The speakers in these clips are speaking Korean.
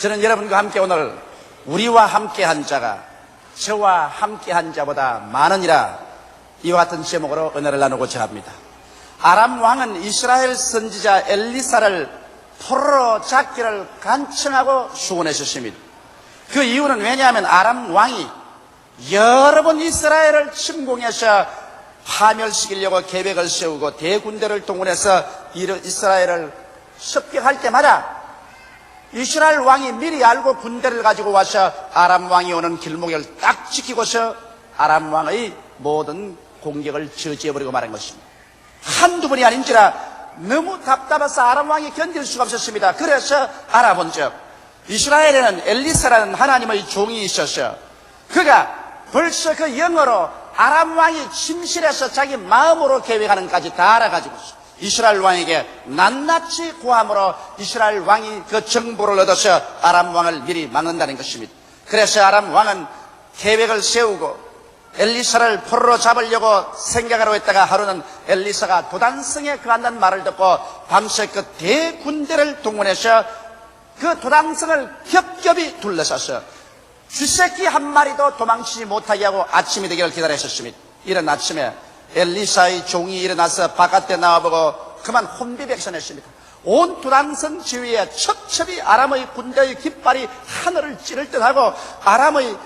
저는 여러분과 함께 오늘 우리와 함께 한 자가 저와 함께 한 자보다 많으니라 이와 같은 제목으로 은혜를 나누고자 합니다. 아람 왕은 이스라엘 선지자 엘리사를 포로로 잡기를 간청하고 수원해 주십니다. 그 이유는 왜냐하면 아람 왕이 여러 번 이스라엘을 침공해서 파멸시키려고 계획을 세우고 대군대를 동원해서 이스라엘을 습격할 때마다 이스라엘 왕이 미리 알고 군대를 가지고 와서 아람 왕이 오는 길목을 딱 지키고서 아람 왕의 모든 공격을 저지해버리고 말한 것입니다. 한두 번이 아닌지라 너무 답답해서 아람 왕이 견딜 수가 없었습니다. 그래서 알아본 적 이스라엘에는 엘리사라는 하나님의 종이 있었어. 그가 벌써 그 영어로 아람 왕이 침실에서 자기 마음으로 계획하는까지 다 알아가지고 있어. 이스라엘 왕에게 낱낱이 고함으로 이스라엘 왕이 그 정보를 얻어서 아람 왕을 미리 막는다는 것입니다. 그래서 아람 왕은 계획을 세우고 엘리사를 포로로 잡으려고 생각하러 했다가 하루는 엘리사가 도단성에 그한다는 말을 듣고 밤새 그 대군대를 동원해서 그 도단성을 겹겹이 둘러쌌어. 쥐새끼 한 마리도 도망치지 못하게 하고 아침이 되기를 기다렸었습니다. 이런 아침에 엘리사의 종이 일어나서 바깥에 나와보고 그만 혼비백산했습니다. 온 두란성 지위에 첩첩이 아람의 군대의 깃발이 하늘을 찌를 듯하고 아람의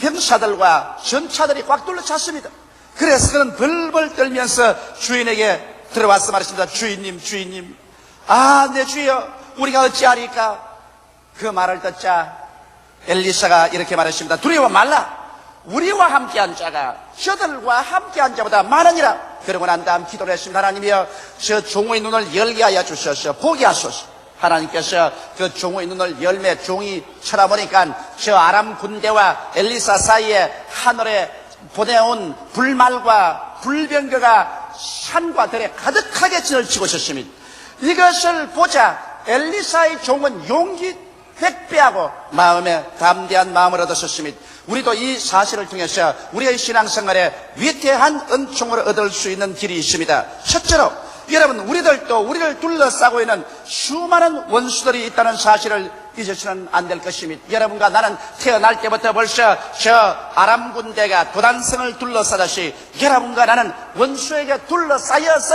병사들과 전차들이 꽉 둘러찼습니다. 그래서 그는 벌벌 떨면서 주인에게 들어와서 말했습니다. 주인님, 주인님. 아, 내 주여, 우리가 어찌하리까? 그 말을 듣자 엘리사가 이렇게 말했습니다. 두려워 말라. 우리와 함께한 자가 저들과 함께한 자보다 많으니라. 그러고 난 다음 기도를 했습니다. 하나님이여 저 종의 눈을 열게 하여 주셔서 보게 하소서. 하나님께서 그 종의 눈을 열매 종이 쳐다보니까 저 아람 군대와 엘리사 사이에 하늘에 보내온 불말과 불병거가 산과 들에 가득하게 지널치고 있었습니다. 이것을 보자 엘리사의 종은 용기 백배하고 마음에 담대한 마음을 얻었었습니다. 우리도 이 사실을 통해서 우리의 신앙생활에 위태한 은총을 얻을 수 있는 길이 있습니다. 첫째로 여러분 우리들도 우리를 둘러싸고 있는 수많은 원수들이 있다는 사실을 잊으시면 안 될 것입니다. 여러분과 나는 태어날 때부터 벌써 저 아람 군대가 도단성을 둘러싸듯이 여러분과 나는 원수에게 둘러싸여서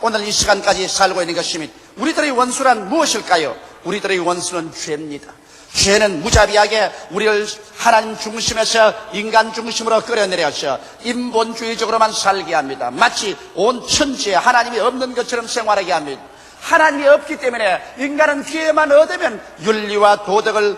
오늘 이 시간까지 살고 있는 것입니다. 우리들의 원수란 무엇일까요? 우리들의 원수는 죄입니다. 죄는 무자비하게 우리를 하나님 중심에서 인간 중심으로 끌어내려서 인본주의적으로만 살게 합니다. 마치 온 천지에 하나님이 없는 것처럼 생활하게 합니다. 하나님이 없기 때문에 인간은 기회만 얻으면 윤리와 도덕을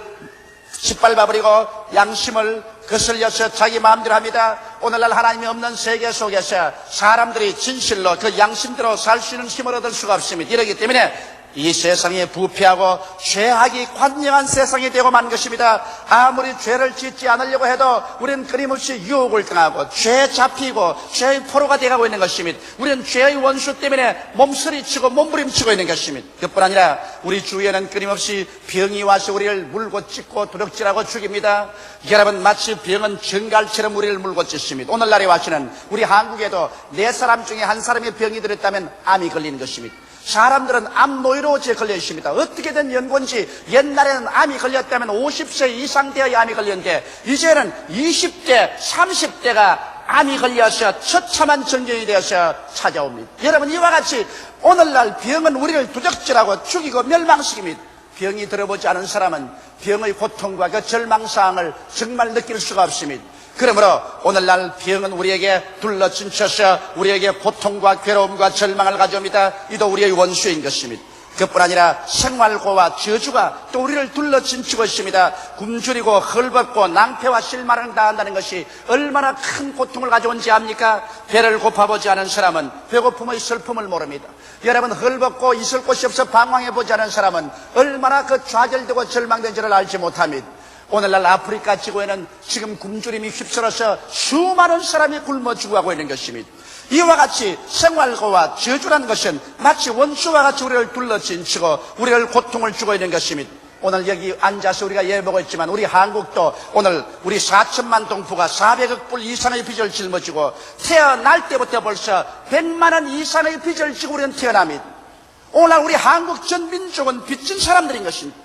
짓밟아버리고 양심을 거슬려서 자기 마음대로 합니다. 오늘날 하나님이 없는 세계 속에서 사람들이 진실로 그 양심대로 살 수 있는 힘을 얻을 수가 없습니다. 이러기 때문에 이 세상에 부패하고 죄악이 관영한 세상이 되고 만 것입니다. 아무리 죄를 짓지 않으려고 해도 우리는 끊임없이 유혹을 당하고 죄 잡히고 죄의 포로가 되어가고 있는 것입니다. 우리는 죄의 원수 때문에 몸서리치고 몸부림치고 있는 것입니다. 그뿐 아니라 우리 주위에는 끊임없이 병이 와서 우리를 물고 찢고 도둑질하고 죽입니다. 여러분 마치 병은 정갈처럼 우리를 물고 찢습니다. 오늘날에 와서는 우리 한국에도 네 사람 중에 한 사람이 병이 들었다면 암이 걸리는 것입니다. 사람들은 암 노이로제에 걸려 있습니다. 어떻게든 연고인지 옛날에는 암이 걸렸다면 50세 이상 되어야 암이 걸렸는데 이제는 20대, 30대가 암이 걸려서 처참한 전쟁이 되어서 찾아옵니다. 여러분 이와 같이 오늘날 병은 우리를 두적질하고 죽이고 멸망시킵니다. 병이 들어보지 않은 사람은 병의 고통과 그 절망사항을 정말 느낄 수가 없습니다. 그러므로 오늘날 병은 우리에게 둘러친쳐서 우리에게 고통과 괴로움과 절망을 가져옵니다. 이도 우리의 원수인 것입니다. 그뿐 아니라 생활고와 저주가 또 우리를 둘러친치고 있습니다. 굶주리고 헐벗고 낭패와 실망을 당한다는 것이 얼마나 큰 고통을 가져온지 압니까? 배를 고파보지 않은 사람은 배고픔의 슬픔을 모릅니다. 여러분 헐벗고 있을 곳이 없어 방황해보지 않은 사람은 얼마나 그 좌절되고 절망된지를 알지 못합니다. 오늘날 아프리카 지구에는 지금 굶주림이 휩쓸어서 수많은 사람이 굶어 죽어가고 있는 것입니다. 이와 같이 생활고와 저주라는 것은 마치 원수와 같이 우리를 둘러친 치고 우리를 고통을 주고 있는 것입니다. 오늘 여기 앉아서 우리가 예보고 있지만 우리 한국도 오늘 우리 4천만 동포가 400억 불 이상의 빚을 짊어지고 태어날 때부터 벌써 100만 원 이상의 빚을 지고 우리는 태어납니다. 오늘 우리 한국 전 민족은 빚진 사람들인 것입니다.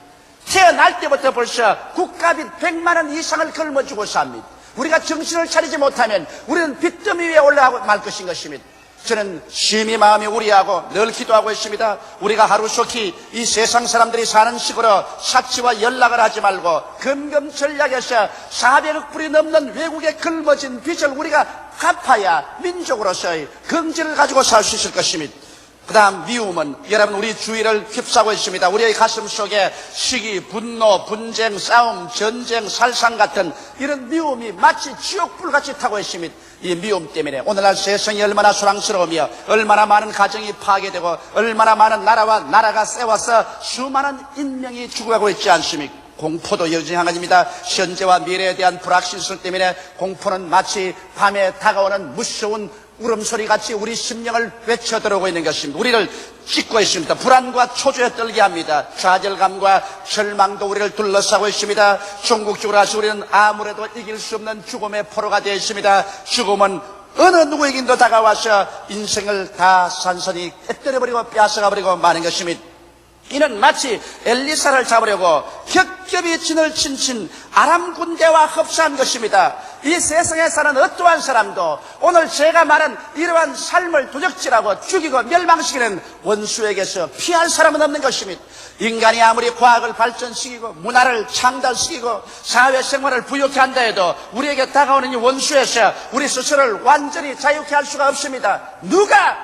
태어날 때부터 벌써 국가빚 100만 원 이상을 걸머쥐고 삽니다. 우리가 정신을 차리지 못하면 우리는 빚더미 위에 올라가고 말 것인 것입니다. 저는 심히 마음이 우리하고 늘 기도하고 있습니다. 우리가 하루속히 이 세상 사람들이 사는 식으로 사치와 연락을 하지 말고 금금전략에서 400억 불이 넘는 외국에 걸머진 빚을 우리가 갚아야 민족으로서의 긍지를 가지고 살 수 있을 것입니다. 그 다음 미움은 여러분 우리 주위를 휩싸고 있습니다. 우리의 가슴 속에 시기, 분노, 분쟁, 싸움, 전쟁, 살상 같은 이런 미움이 마치 지옥불같이 타고 있습니다. 이 미움 때문에 오늘날 세상이 얼마나 소랑스러우며 얼마나 많은 가정이 파괴되고 얼마나 많은 나라와 나라가 세워서 수많은 인명이 죽어가고 있지 않습니까? 공포도 여전한입니다. 현재와 미래에 대한 불확실성 때문에 공포는 마치 밤에 다가오는 무서운 울음소리 같이 우리 심령을 외쳐 들어오고 있는 것입니다. 우리를 찢고 있습니다. 불안과 초조에 떨게 합니다. 좌절감과 절망도 우리를 둘러싸고 있습니다. 종국적으로 하시 우리는 아무래도 이길 수 없는 죽음의 포로가 되어 있습니다. 죽음은 어느 누구에게도 다가와서 인생을 다 산산히 깨뜨려버리고 빼앗아가버리고 마는 것입니다. 이는 마치 엘리사를 잡으려고 겹겹이 진을 친친 아람 군대와 흡사한 것입니다. 이 세상에 사는 어떠한 사람도 오늘 제가 말한 이러한 삶을 도적질하고 죽이고 멸망시키는 원수에게서 피할 사람은 없는 것입니다. 인간이 아무리 과학을 발전시키고 문화를 창달시키고 사회생활을 부욕해 한다 해도 우리에게 다가오는 이 원수에서 우리 스스로를 완전히 자유케 할 수가 없습니다. 누가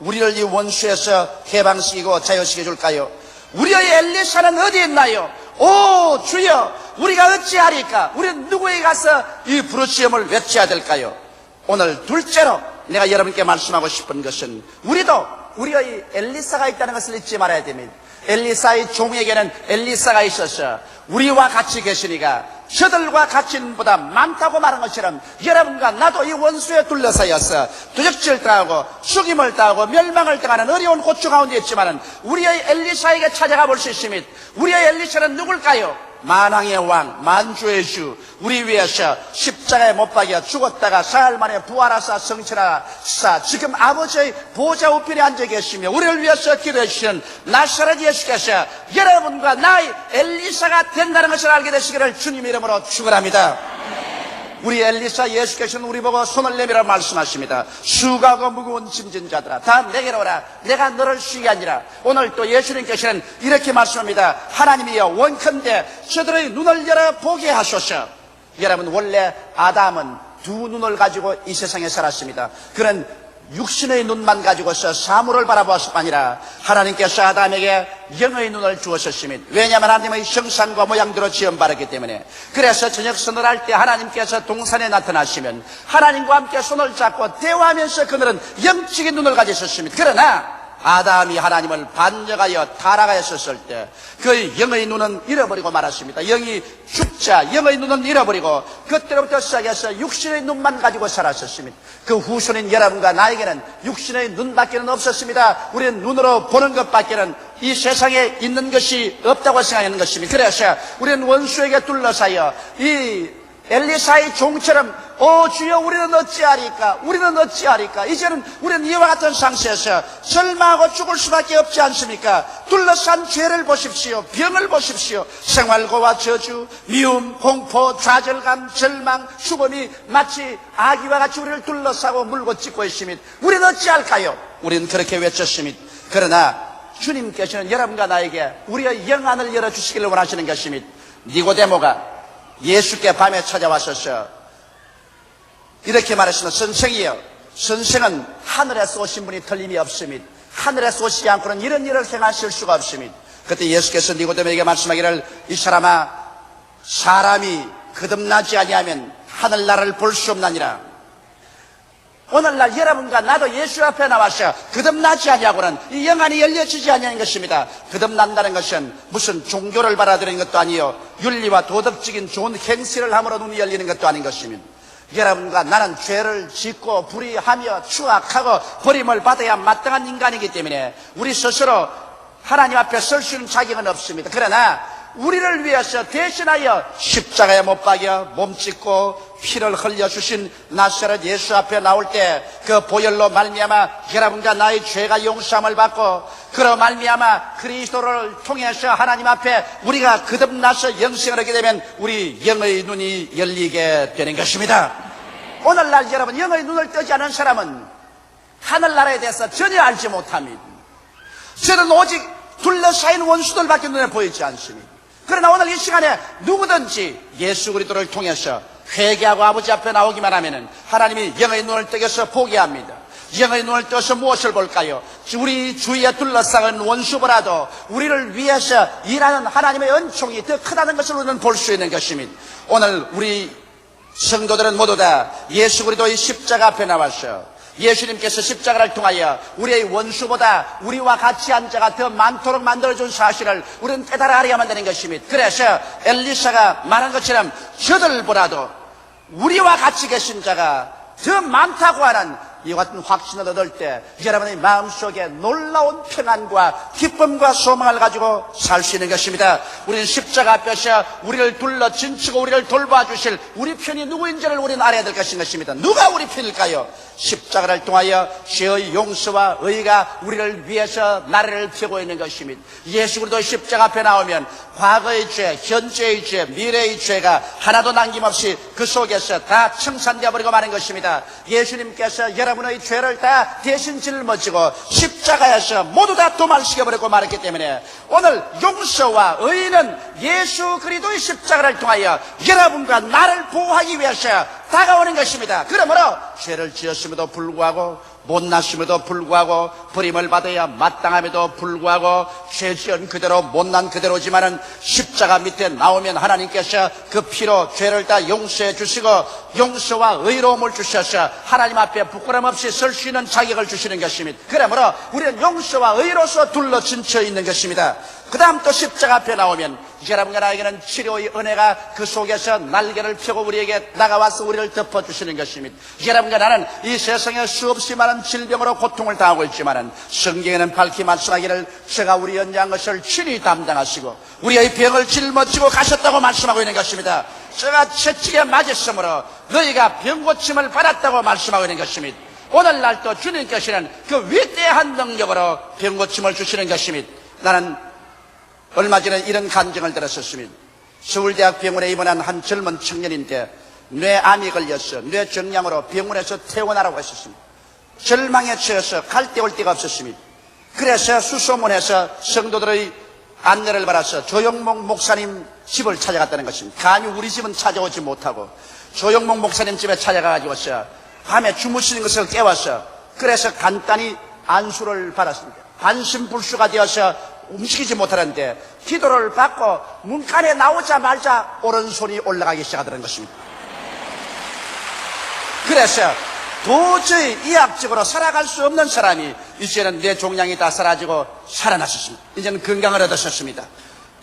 우리를 이 원수에서 해방시키고 자유시켜 줄까요? 우리의 엘리사는 어디 있나요? 오 주여 우리가 어찌하리까? 우리는 누구에게 가서 이 부르짖음을 외쳐야 될까요? 오늘 둘째로 내가 여러분께 말씀하고 싶은 것은 우리도 우리의 엘리사가 있다는 것을 잊지 말아야 됩니다. 엘리사의 종에게는 엘리사가 있어서 우리와 같이 계시니까 저들과 같이보다 많다고 말한 것처럼 여러분과 나도 이 원수에 둘러싸여서 도적질 당하고 죽임을 당하고 멸망을 당하는 어려운 고충 가운데 있지만 우리의 엘리사에게 찾아가 볼 수 있습니다. 우리의 엘리사는 누굴까요? 만왕의 왕, 만주의 주, 우리 위해서 십자가에 못 박여 죽었다가 사흘 만에 부활하사 성천하사 지금 아버지의 보좌 우편에 앉아 계시며 우리를 위해서 주시는 나사렛 예수께서 여러분과 나의 엘리사가 된다는 것을 알게 되시기를 주님 이름으로 축원합니다. 우리 엘리사 예수께서는 우리 보고 손을 내밀어 말씀하십니다. 수가고 무거운 짐진 자들아 다 내게로 오라 내가 너를 쉬게 하니라 오늘 또 예수님께서는 이렇게 말씀합니다. 하나님이여 원컨대 저들의 눈을 열어 보게 하소서 여러분 원래 아담은 두 눈을 가지고 이 세상에 살았습니다. 그는 육신의 눈만 가지고서 사물을 바라보았을 뿐 아니라 하나님께서 아담에게 영의 눈을 주었었습니다. 왜냐하면 하나님의 형상과 모양대로 지음받았기 때문에 그래서 저녁 선을 할 때 하나님께서 동산에 나타나시면 하나님과 함께 손을 잡고 대화하면서 그들은 영적인 눈을 가졌었습니다. 그러나 아담이 하나님을 반역하여 타락하였을 때 그의 영의 눈은 잃어버리고 말았습니다. 영이 죽자 영의 눈은 잃어버리고 그때로부터 시작해서 육신의 눈만 가지고 살았었습니다. 그 후손인 여러분과 나에게는 육신의 눈밖에는 없었습니다. 우리는 눈으로 보는 것밖에는 이 세상에 있는 것이 없다고 생각하는 것입니다. 그래서 우리는 원수에게 둘러싸여 이 엘리사의 종처럼 오 주여 우리는 어찌하리까? 우리는 어찌하리까? 이제는 우리는 이와 같은 상태에서 절망하고 죽을 수밖에 없지 않습니까? 둘러싼 죄를 보십시오. 병을 보십시오. 생활고와 저주 미움 공포 좌절감 절망 죽음이 마치 아기와 같이 우리를 둘러싸고 물고 찢고 있습니다 우리는 어찌할까요? 우리는 그렇게 외쳤습니다 그러나 주님께서는 여러분과 나에게 우리의 영안을 열어주시기를 원하시는 것입니다 니고데모가 예수께 밤에 찾아와서서 이렇게 말했습니다. 선생이여, 선생은 하늘에서 오신 분이 틀림이 없습니다. 하늘에서 오시지 않고는 이런 일을 행하실 수가 없습니다. 그때 예수께서 니고데모에게 말씀하기를 이 사람아 사람이 거듭나지 아니하면 하늘나라를 볼 수 없나니라. 오늘날 여러분과 나도 예수 앞에 나와서 거듭나지 아니하고는 이 영안이 열려지지 아니하는 것입니다. 거듭난다는 것은 무슨 종교를 받아들이는 것도 아니요 윤리와 도덕적인 좋은 행실을 함으로 눈이 열리는 것도 아닌 것입니다. 여러분과 나는 죄를 짓고 불의하며 추악하고 버림을 받아야 마땅한 인간이기 때문에 우리 스스로 하나님 앞에 설 수 있는 자격은 없습니다. 그러나 우리를 위해서 대신하여 십자가에 못 박여 몸짓고 피를 흘려주신 나사렛 예수 앞에 나올 때 그 보혈로 말미암아 여러분과 나의 죄가 용서함을 받고 그러 말미암아 그리스도를 통해서 하나님 앞에 우리가 거듭나서 영생을 하게 되면 우리 영의 눈이 열리게 되는 것입니다. 오늘날 여러분 영의 눈을 뜨지 않은 사람은 하늘나라에 대해서 전혀 알지 못합니다. 저는 오직 둘러싸인 원수들밖에 눈에 보이지 않습니다. 그러나 오늘 이 시간에 누구든지 예수 그리스도를 통해서 회개하고 아버지 앞에 나오기만 하면은 하나님이 영의 눈을 뜨겨서 보게 합니다. 영의 눈을 떠서 무엇을 볼까요? 우리 주위에 둘러싸인 원수보다도 우리를 위해서 일하는 하나님의 은총이 더 크다는 것을 우리는 볼 수 있는 것입니다. 오늘 우리 성도들은 모두 다 예수 그리스도의 십자가 앞에 나와서 예수님께서 십자가를 통하여 우리의 원수보다 우리와 같이 한 자가 더 많도록 만들어준 사실을 우리는 깨달아야만 되는 것입니다. 그래서 엘리사가 말한 것처럼 저들보다도 우리와 같이 계신 자가 더 많다고 하는 이와 같은 확신을 얻을 때 여러분의 마음속에 놀라운 평안과 기쁨과 소망을 가지고 살 수 있는 것입니다. 우리는 십자가 앞에서 우리를 둘러 진치고 우리를 돌봐주실 우리 편이 누구인지를 우리는 알아야 될 것인 것입니다. 누가 우리 편일까요? 십자가를 통하여 죄의 용서와 의가 우리를 위해서 나라를 펴고 있는 것입니다. 예수 그리스도 십자가 앞에 나오면 과거의 죄, 현재의 죄, 미래의 죄가 하나도 남김없이 그 속에서 다 청산되어 버리고 마는 것입니다. 예수님께서 여러분 의 죄를 다 대신 짊어지고 십자가에서 모두 다 도말시켜 버리고 말았기 때문에 오늘 용서와 의는 예수 그리스도의 십자가를 통하여 여러분과 나를 보호하기 위해서 다가오는 것입니다. 그러므로 죄를 지었음에도 불구하고 못났음에도 불구하고 버림을 받아야 마땅함에도 불구하고 죄 지은 그대로 못난 그대로지만은 십자가 밑에 나오면 하나님께서 그 피로 죄를 다 용서해 주시고 용서와 의로움을 주셔서 하나님 앞에 부끄럼 없이 설 수 있는 자격을 주시는 것입니다. 그러므로 우리는 용서와 의로서 둘러 진쳐 있는 것입니다. 그 다음 또 십자가 앞에 나오면 여러분과 나에게는 치료의 은혜가 그 속에서 날개를 펴고 우리에게 나가와서 우리를 덮어주시는 것입니다. 여러분과 나는 이 세상에 수없이 많은 질병으로 고통을 당하고 있지만은 성경에는 밝히 말씀하기를 제가 우리 연장 것을 친히 담당하시고 우리의 병을 짊어지고 가셨다고 말씀하고 있는 것입니다. 제가 채찍에 맞았으므로 너희가 병 고침을 받았다고 말씀하고 있는 것입니다. 오늘날 또 주님께서는 그 위대한 능력으로 병 고침을 주시는 것입니다. 나는 얼마 전에 이런 간증을 들었었습니다. 서울대학 병원에 입원한 한 젊은 청년인데 뇌암이 걸려서 뇌정량으로 병원에서 퇴원하라고 했었습니다. 절망에 처해서 갈 데 올 데가 없었습니다. 그래서 수소문해서 성도들의 안내를 받아서 조영목 목사님 집을 찾아갔다는 것입니다. 감히 우리 집은 찾아오지 못하고 조영목 목사님 집에 찾아가가지고서 밤에 주무시는 것을 깨워서 그래서 간단히 안수를 받았습니다. 반신불수가 되어서 움직이지 못하는데 기도를 받고 문간에 나오자마자 오른손이 올라가기 시작하더는 것입니다. 그래서 도저히 이학적으로 살아갈 수 없는 사람이 이제는 내 종양이 다 사라지고 살아났습니다. 이제는 건강을 얻으셨습니다.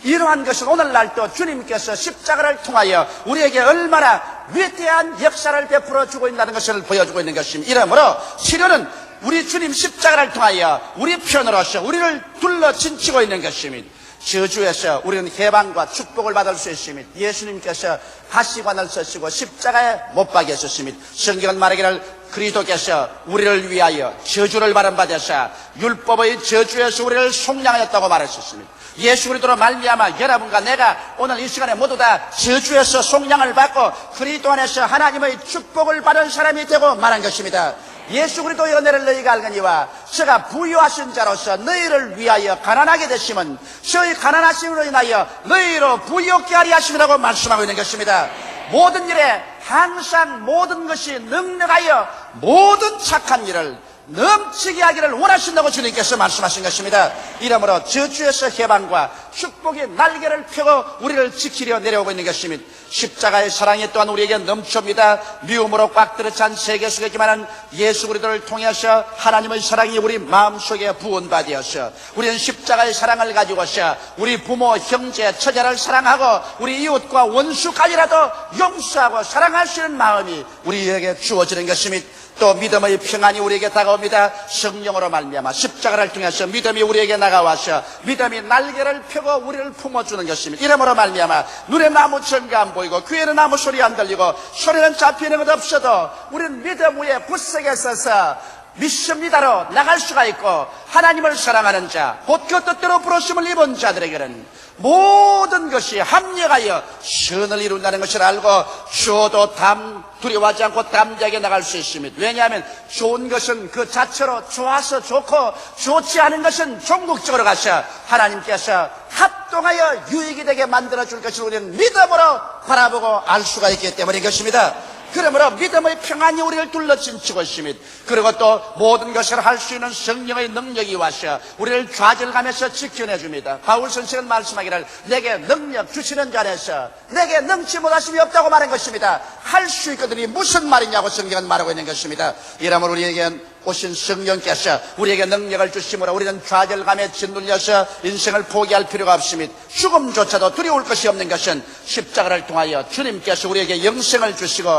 이러한 것은 오늘날 또 주님께서 십자가를 통하여 우리에게 얼마나 위대한 역사를 베풀어 주고 있다는 것을 보여주고 있는 것입니다. 이러므로 치료는 우리 주님 십자가를 통하여 우리 편으로서 우리를 둘러 진치고 있는 것입니다. 저주에서 우리는 해방과 축복을 받을 수 있습니다. 예수님께서 가시관을 쓰시고 십자가에 못 박이셨습니다. 성경은 말하기를 그리스도께서 우리를 위하여 저주를 받은 받으사 율법의 저주에서 우리를 속량하였다고 말하셨습니다. 예수 그리스도로 말미암아 여러분과 내가 오늘 이 시간에 모두 다 저주에서 속량을 받고 그리스도 안에서 하나님의 축복을 받은 사람이 되고 말한 것입니다. 예수 그리스도의 은혜를 너희가 알거니와 저가 부유하신 자로서 너희를 위하여 가난하게 되심은 저희 가난하심으로 인하여 너희로 부유하게 하리 하심이라고 말씀하고 있는 것입니다. 모든 일에 항상 모든 것이 능력하여 모든 착한 일을 넘치게 하기를 원하신다고 주님께서 말씀하신 것입니다. 이러므로 저주에서 해방과 축복의 날개를 펴고 우리를 지키려 내려오고 있는 것입니다. 십자가의 사랑이 또한 우리에게 넘쳐옵니다. 미움으로 꽉 들어찬 세계 속이지만 예수 그리스도를 통해서 하나님의 사랑이 우리 마음속에 부은 바되어서 우리는 십자가의 사랑을 가지고서 우리 부모, 형제, 처자를 사랑하고 우리 이웃과 원수까지라도 용서하고 사랑할 수 있는 마음이 우리에게 주어지는 것입니다. 또 믿음의 평안이 우리에게 다가옵니다. 성령으로 말미암아 십자가를 통해서 믿음이 우리에게 나가와서 믿음이 날개를 펴고 우리를 품어주는 것입니다. 이러므로 말미암아 눈에 나무 전가 안 보이고 귀에는 아무 소리 안 들리고 소리는 잡히는 것 없어도 우리는 믿음 위에 굳세게 서서 믿습니다로 나갈 수가 있고 하나님을 사랑하는 자, 곧 그 뜻대로 부르심을 입은 자들에게는 모든 것이 합력하여 선을 이룬다는 것을 알고 주어도 담 두려워하지 않고 담대하게 나갈 수 있습니다. 왜냐하면 좋은 것은 그 자체로 좋아서 좋고 좋지 않은 것은 종국적으로 가서 하나님께서 합동하여 유익이 되게 만들어 줄 것을 우리는 믿음으로 바라보고 알 수가 있기 때문인 것입니다. 그러므로 믿음의 평안이 우리를 둘러친치고 있습니다. 그리고 또 모든 것을 할 수 있는 성령의 능력이 와서 우리를 좌절감에서 지켜내 줍니다. 바울 선생은 말씀하기를 내게 능력 주시는 자에서 내게 능치 못하심이 없다고 말한 것입니다. 할 수 있거든이 무슨 말이냐고 성경은 말하고 있는 것입니다. 이러므로 우리에게 오신 성령께서 우리에게 능력을 주심으로 우리는 좌절감에 짓눌려서 인생을 포기할 필요가 없습니다. 죽음조차도 두려울 것이 없는 것은 십자가를 통하여 주님께서 우리에게 영생을 주시고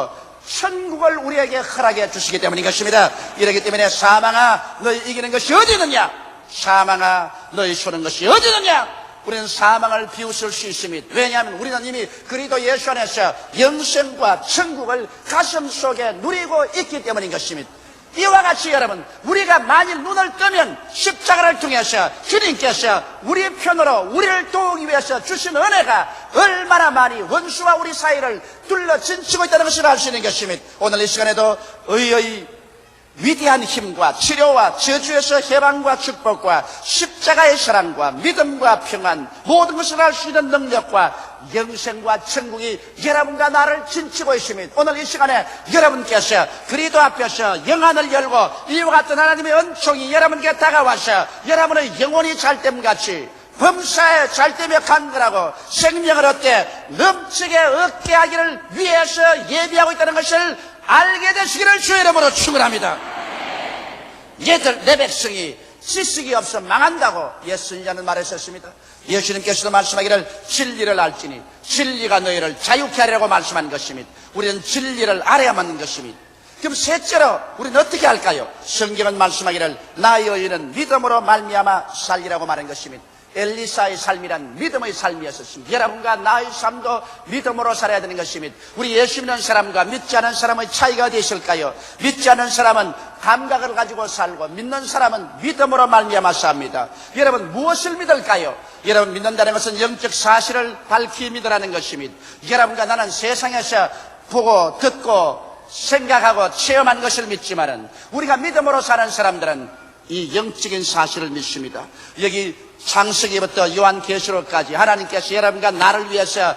천국을 우리에게 허락해 주시기 때문인 것입니다. 이러기 때문에 사망아 너희 이기는 것이 어디 있느냐? 사망아 너희 쏘는 것이 어디 있느냐? 우리는 사망을 비웃을 수 있습니다. 왜냐하면 우리는 이미 그리도 예수 안에서 영생과 천국을 가슴 속에 누리고 있기 때문인 것입니다. 이와 같이 여러분 우리가 만일 눈을 뜨면 십자가를 통해서 주님께서 우리 편으로 우리를 도우기 위해서 주신 은혜가 얼마나 많이 원수와 우리 사이를 둘러 진치고 있다는 것을 알 수 있는 것입니다. 오늘 이 시간에도 의의 위대한 힘과 치료와 저주에서 해방과 축복과 십자가의 사랑과 믿음과 평안 모든 것을 알 수 있는 능력과 영생과 천국이 여러분과 나를 진치고 있습니다. 오늘 이 시간에 여러분께서 그리도 앞에서 영안을 열고 이와 같은 하나님의 은총이 여러분께 다가와서 여러분의 영혼이 잘됨 같이 범사에 잘되며 간거라고 생명을 얻게 넘치게 얻게 하기를 위해서 예비하고 있다는 것을 알게 되시기를 주의 이름으로 축원합니다. 얘들 내 백성이 지식이 없어 망한다고 예수님자는 말하셨습니다. 예수님께서도 말씀하기를 진리를 알지니 진리가 너희를 자유케 하리라고 말씀한 것입니다. 우리는 진리를 알아야만 것입니다. 그럼 셋째로 우리는 어떻게 할까요? 성경은 말씀하기를 나의 의인은 믿음으로 말미암아 살리라고 말한 것입니다. 엘리사의 삶이란 믿음의 삶이었습니다. 여러분과 나의 삶도 믿음으로 살아야 되는 것입니다. 우리 예수 믿는 사람과 믿지 않은 사람의 차이가 어디 있을까요? 믿지 않은 사람은 감각을 가지고 살고 믿는 사람은 믿음으로 말미암아 삽니다. 여러분 무엇을 믿을까요? 여러분 믿는다는 것은 영적 사실을 밝히 믿으라는 것입니다. 여러분과 나는 세상에서 보고 듣고 생각하고 체험한 것을 믿지만은 우리가 믿음으로 사는 사람들은 이 영적인 사실을 믿습니다. 여기 창세기부터 요한계시록까지 하나님께서 여러분과 나를 위해서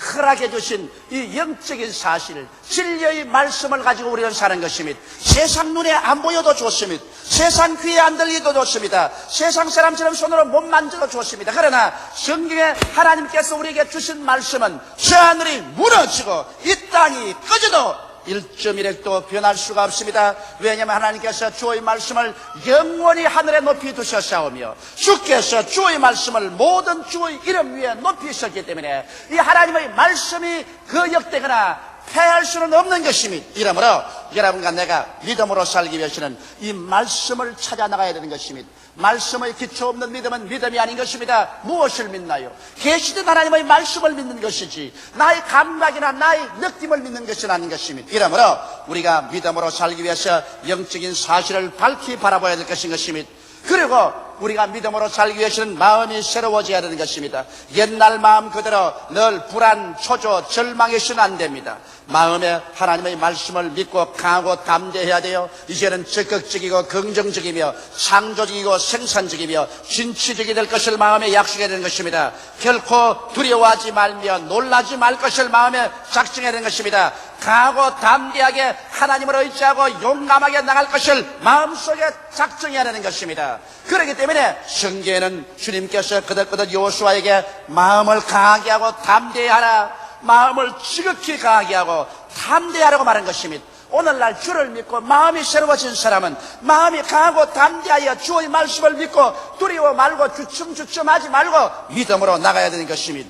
허락해 주신 이 영적인 사실, 진리의 말씀을 가지고 우리는 사는 것입니다. 세상 눈에 안 보여도 좋습니다. 세상 귀에 안 들리도 좋습니다. 세상 사람처럼 손으로 못 만져도 좋습니다. 그러나 성경에 하나님께서 우리에게 주신 말씀은 저 하늘이 무너지고 이 땅이 꺼져도 1.1핵도 변할 수가 없습니다. 왜냐하면 하나님께서 주의 말씀을 영원히 하늘에 높이 두셨사오며 주께서 주의 말씀을 모든 주의 이름 위에 높이셨기 때문에 이 하나님의 말씀이 그 역되거나 패할 수는 없는 것입니다. 이러므로 여러분과 내가 믿음으로 살기 위해서는 이 말씀을 찾아 나가야 되는 것입니다. 말씀의 기초 없는 믿음은 믿음이 아닌 것입니다. 무엇을 믿나요? 계시된 하나님의 말씀을 믿는 것이지 나의 감각이나 나의 느낌을 믿는 것은 아닌 것입니다. 이러므로 우리가 믿음으로 살기 위해서 영적인 사실을 밝히 바라봐야 될 것인 것입니다. 그리고 우리가 믿음으로 살기 위해서는 마음이 새로워져야 되는 것입니다. 옛날 마음 그대로 늘 불안, 초조, 절망해서는 안 됩니다. 마음에 하나님의 말씀을 믿고 강하고 담대해야 돼요. 이제는 적극적이고 긍정적이며 창조적이고 생산적이며 진취적이 될 것을 마음에 약속해야 되는 것입니다. 결코 두려워하지 말며 놀라지 말 것을 마음에 작정해야 되는 것입니다. 강하고 담대하게 하나님을 의지하고 용감하게 나갈 것을 마음속에 작정해야 되는 것입니다. 그렇기 때문에 성경에는 주님께서 그들그들 요수아에게 마음을 강하게 하고 담대하라 마음을 지극히 강하게 하고 담대하라고 말한 것입니다. 오늘날 주를 믿고 마음이 새로워진 사람은 마음이 강하고 담대하여 주의 말씀을 믿고 두려워 말고 주춤주춤하지 말고 믿음으로 나가야 되는 것입니다.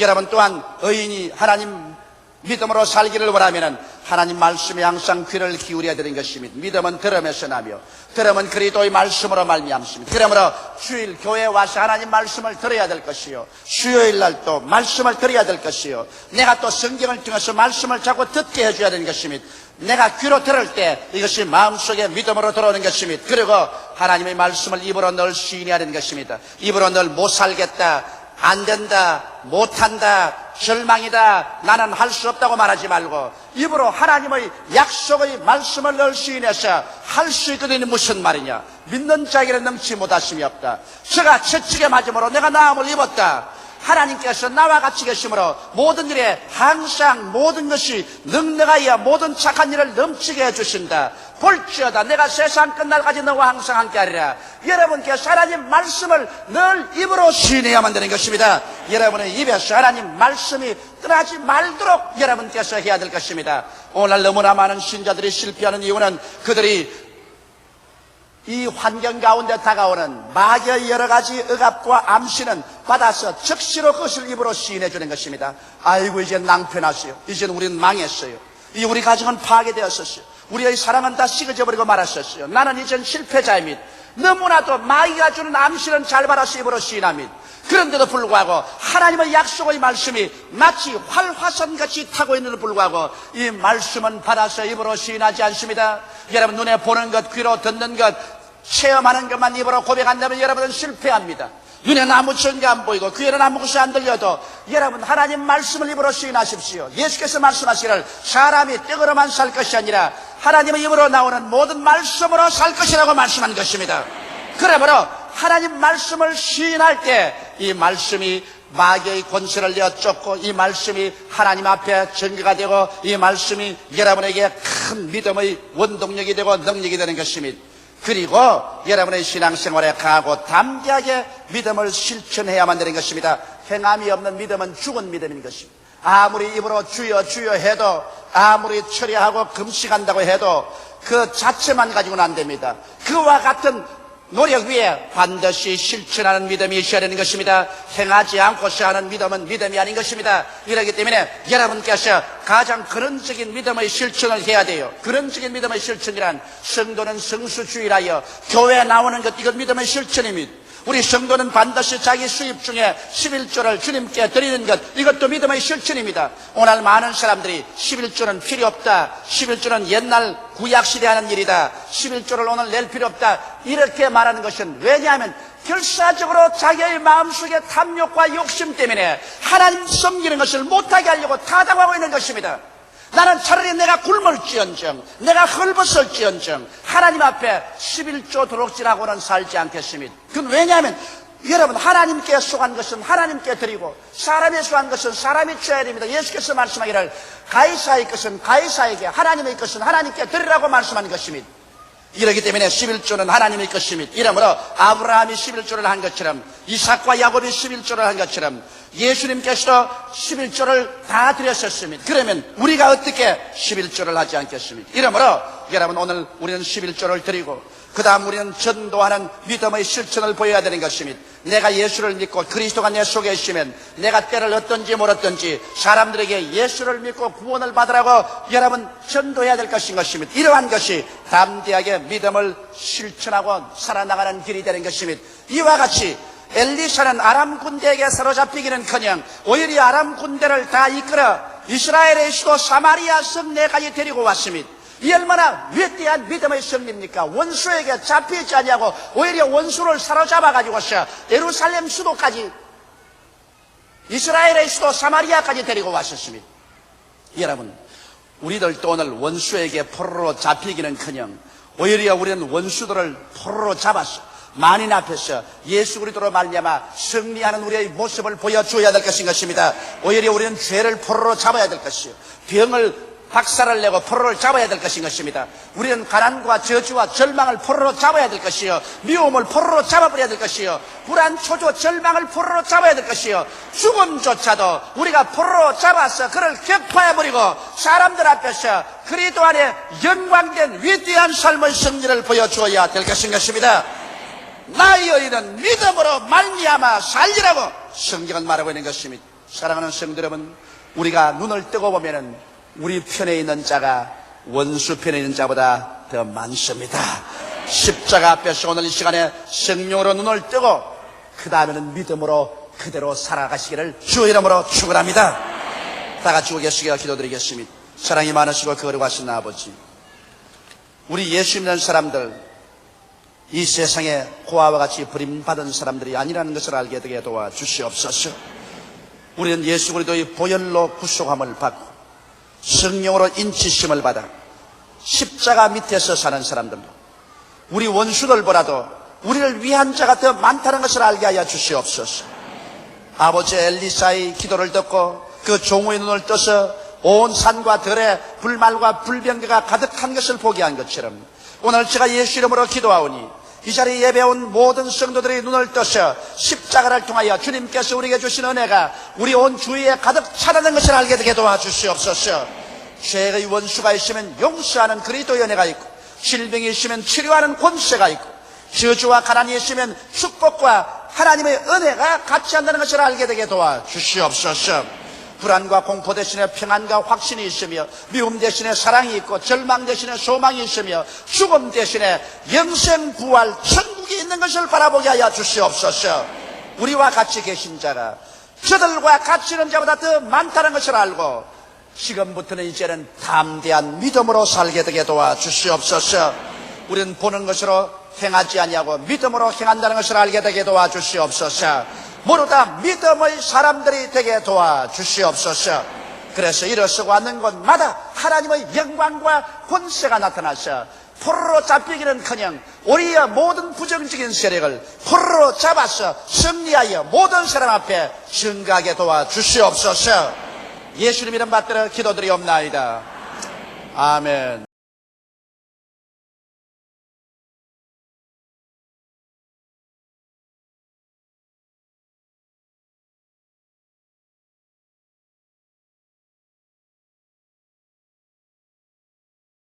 여러분 또한 의인이 하나님 믿음으로 살기를 원하면 하나님 말씀에 항상 귀를 기울여야 되는 것입니다. 믿음은 들음에서 나며 들음은 그리스도의 말씀으로 말미암습니다. 그러므로 주일 교회에 와서 하나님 말씀을 들어야 될 것이요. 수요일 날 또 말씀을 들어야 될 것이요. 내가 또 성경을 통해서 말씀을 자꾸 듣게 해줘야 되는 것입니다. 내가 귀로 들을 때 이것이 마음속에 믿음으로 들어오는 것입니다. 그리고 하나님의 말씀을 입으로 늘 시인해야 되는 것입니다. 입으로 늘 못 살겠다. 안 된다, 못한다, 절망이다, 나는 할 수 없다고 말하지 말고 입으로 하나님의 약속의 말씀을 늘 시인해서 할 수 있거든요. 무슨 말이냐? 믿는 자에게는 넘치 못하심이 없다. 저가 채찍에 맞음으로 내가 나음을 입었다. 하나님께서 나와 같이 계심으로 모든 일에 항상 모든 것이 능력하여 모든 착한 일을 넘치게 해주신다. 볼지어다 내가 세상 끝날까지 너와 항상 함께하리라. 여러분께서 하나님 말씀을 늘 입으로 시인해야만 되는 것입니다. 여러분의 입에서 하나님 말씀이 떠나지 말도록 여러분께서 해야 될 것입니다. 오늘 너무나 많은 신자들이 실패하는 이유는 그들이 이 환경 가운데 다가오는 마귀의 여러 가지 억압과 암시는 받아서 즉시로 그것을 입으로 시인해 주는 것입니다. 아이고 이제 낭패났어요. 이제는 우리는 망했어요. 이 우리 가정은 파괴되었었어요. 우리의 사랑은 다 식어져 버리고 말았었어요. 나는 이젠 실패자입니다. 너무나도 마귀가 주는 암시는 잘 받아서 입으로 시인합니다. 그런데도 불구하고 하나님의 약속의 말씀이 마치 활화선같이 타고 있는데도 불구하고 이 말씀은 받아서 입으로 시인하지 않습니다. 여러분 눈에 보는 것, 귀로 듣는 것, 체험하는 것만 입으로 고백한다면 여러분은 실패합니다. 눈에는 아무것이 안 보이고 귀에는 아무것이 안 들려도 여러분 하나님 말씀을 입으로 시인하십시오. 예수께서 말씀하시기를 사람이 떡으로만 살 것이 아니라 하나님의 입으로 나오는 모든 말씀으로 살 것이라고 말씀한 것입니다. 그러므로 하나님 말씀을 시인할 때 이 말씀이 마귀의 권세를 내어쫓고 이 말씀이 하나님 앞에 증거가 되고 이 말씀이 여러분에게 큰 믿음의 원동력이 되고 능력이 되는 것입니다. 그리고 여러분의 신앙생활에 강하고 담대하게 믿음을 실천해야만 되는 것입니다. 행함이 없는 믿음은 죽은 믿음인 것입니다. 아무리 입으로 주여 주여 해도 아무리 처리하고 금식한다고 해도 그 자체만 가지고는 안 됩니다. 그와 같은 노력 위에 반드시 실천하는 믿음이 있어야 되는 것입니다. 행하지 않고서 하는 믿음은 믿음이 아닌 것입니다. 이러기 때문에 여러분께서 가장 근원적인 믿음의 실천을 해야 돼요. 근원적인 믿음의 실천이란 성도는 성수주의라여 교회에 나오는 것 이건 믿음의 실천입니다. 우리 성도는 반드시 자기 수입 중에 11조를 주님께 드리는 것 이것도 믿음의 실천입니다. 오늘 많은 사람들이 11조는 필요 없다. 11조는 옛날 구약시대 하는 일이다. 11조를 오늘 낼 필요 없다. 이렇게 말하는 것은 왜냐하면 결사적으로 자기의 마음속의 탐욕과 욕심 때문에 하나님 섬기는 것을 못하게 하려고 타당하고 있는 것입니다. 나는 차라리 내가 굶을지언정, 내가 헐벗을지언정, 하나님 앞에 11조 도록질하고는 살지 않겠습니다. 그건 왜냐하면, 여러분, 하나님께 속한 것은 하나님께 드리고, 사람에 속한 것은 사람이 줘야 됩니다. 예수께서 말씀하기를, 가이사의 것은 가이사에게, 하나님의 것은 하나님께 드리라고 말씀한 것입니다. 이러기 때문에 11조는 하나님의 것입니다. 이러므로 아브라함이 11조를 한 것처럼 이삭과 야곱이 11조를 한 것처럼 예수님께서도 11조를 다 드렸었습니다. 그러면 우리가 어떻게 11조를 하지 않겠습니까? 이러므로 여러분 오늘 우리는 11조를 드리고 그 다음 우리는 전도하는 믿음의 실천을 보여야 되는 것입니다. 내가 예수를 믿고 그리스도가 내 속에 있으면 내가 때를 어떤지 몰랐던지 사람들에게 예수를 믿고 구원을 받으라고 여러분 전도해야 될 것인 것입니다. 이러한 것이 담대하게 믿음을 실천하고 살아나가는 길이 되는 것입니다. 이와 같이 엘리샤는 아람 군대에게 사로잡히기는커녕 오히려 아람 군대를 다 이끌어 이스라엘의 수도 사마리아 성내까지 데리고 왔습니다. 이 얼마나 위대한 믿음의 승리입니까? 원수에게 잡히지 아니하고 오히려 원수를 사로잡아 가지고서 예루살렘 수도까지 이스라엘의 수도 사마리아까지 데리고 왔었습니다. 여러분, 우리들도 오늘 원수에게 포로로 잡히기는커녕 오히려 우리는 원수들을 포로로 잡았어. 만인 앞에서 예수 그리스도로 말미암아 승리하는 우리의 모습을 보여주어야 될 것인 것입니다. 오히려 우리는 죄를 포로로 잡아야 될 것이요. 병을 박살을 내고 포로를 잡아야 될 것인 것입니다. 우리는 가난과 저주와 절망을 포로로 잡아야 될 것이요. 미움을 포로로 잡아버려야 될 것이요. 불안, 초조, 절망을 포로로 잡아야 될 것이요. 죽음조차도 우리가 포로로 잡아서 그를 격파해버리고 사람들 앞에서 그리스도 안에 영광된 위대한 삶의 승리를 보여주어야 될 것인 것입니다. 나의 어린은 믿음으로 말미암아 살리라고 성경은 말하고 있는 것입니다. 사랑하는 성도 여러분, 우리가 눈을 뜨고 보면은 우리 편에 있는 자가 원수 편에 있는 자보다 더 많습니다. 십자가 앞에서 오늘 이 시간에 성령으로 눈을 뜨고 그 다음에는 믿음으로 그대로 살아가시기를 주 이름으로 축원합니다. 다 같이 오겠으기가 기도드리겠습니다. 사랑이 많으시고 거룩하신 아버지 우리 예수 믿는 사람들 이 세상에 고아와 같이 버림받은 사람들이 아니라는 것을 알게 되게 도와주시옵소서. 우리는 예수 그리스도의 보혈로 구속함을 받고 성령으로 인치심을 받아 십자가 밑에서 사는 사람들 우리 원수들 보라도 우리를 위한 자가 더 많다는 것을 알게 하여 주시옵소서. 아버지 엘리사의 기도를 듣고 그 종의 눈을 떠서 온 산과 들에 불말과 불병대가 가득한 것을 보게 한 것처럼 오늘 제가 예수 이름으로 기도하오니 이 자리에 예배 온 모든 성도들의 눈을 떠서 십자가를 통하여 주님께서 우리에게 주신 은혜가 우리 온 주위에 가득 차다는 것을 알게 되게 도와주시옵소서. 죄의 원수가 있으면 용서하는 그리스도의 은혜가 있고 질병이 있으면 치료하는 권세가 있고 저주와 가난이 있으면 축복과 하나님의 은혜가 같이 한다는 것을 알게 되게 도와주시옵소서 불안과 공포 대신에 평안과 확신이 있으며 미움 대신에 사랑이 있고 절망 대신에 소망이 있으며 죽음 대신에 영생 부활 천국이 있는 것을 바라보게 하여 주시옵소서. 우리와 같이 계신 자가 저들과 같이 있는 자보다 더 많다는 것을 알고 지금부터는 이제는 담대한 믿음으로 살게 되게 도와주시옵소서. 우리는 보는 것으로 행하지 아니하고 믿음으로 행한다는 것을 알게 되게 도와주시옵소서 모두 다 믿음의 사람들이 되게 도와주시옵소서. 그래서 일어서고 하는 곳마다 하나님의 영광과 권세가 나타나서 포로로 잡히기는커녕 우리의 모든 부정적인 세력을 포로로 잡아서 승리하여 모든 사람 앞에 증가하게 도와주시옵소서. 예수님 이름 받들어 기도드리옵나이다. 아멘.